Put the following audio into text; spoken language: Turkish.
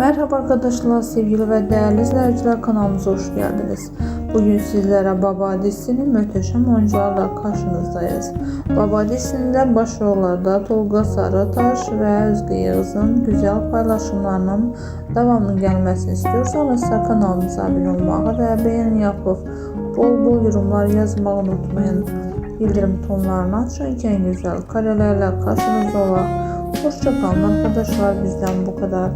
Merhaba arkadaşlar, sevgili ve değerli izleyiciler kanalımıza hoş geldiniz. Bugün sizlere Baba dizisinin mühteşem oyuncularla karşınızdayız. Baba dizisinde başrollarda Tolga Sarıtaş ve Özge Yağız'ın güzel paylaşımlarının devamlı gelmesini istiyorsanız kanalımıza abone olmayı ve beğeni yapıp bol bol yorumlar yazmayı unutmayın. Bildirim tonlarını açarken güzel karelerle karşınızda olan Hoşçakalın arkadaşlar bizden bu kadar.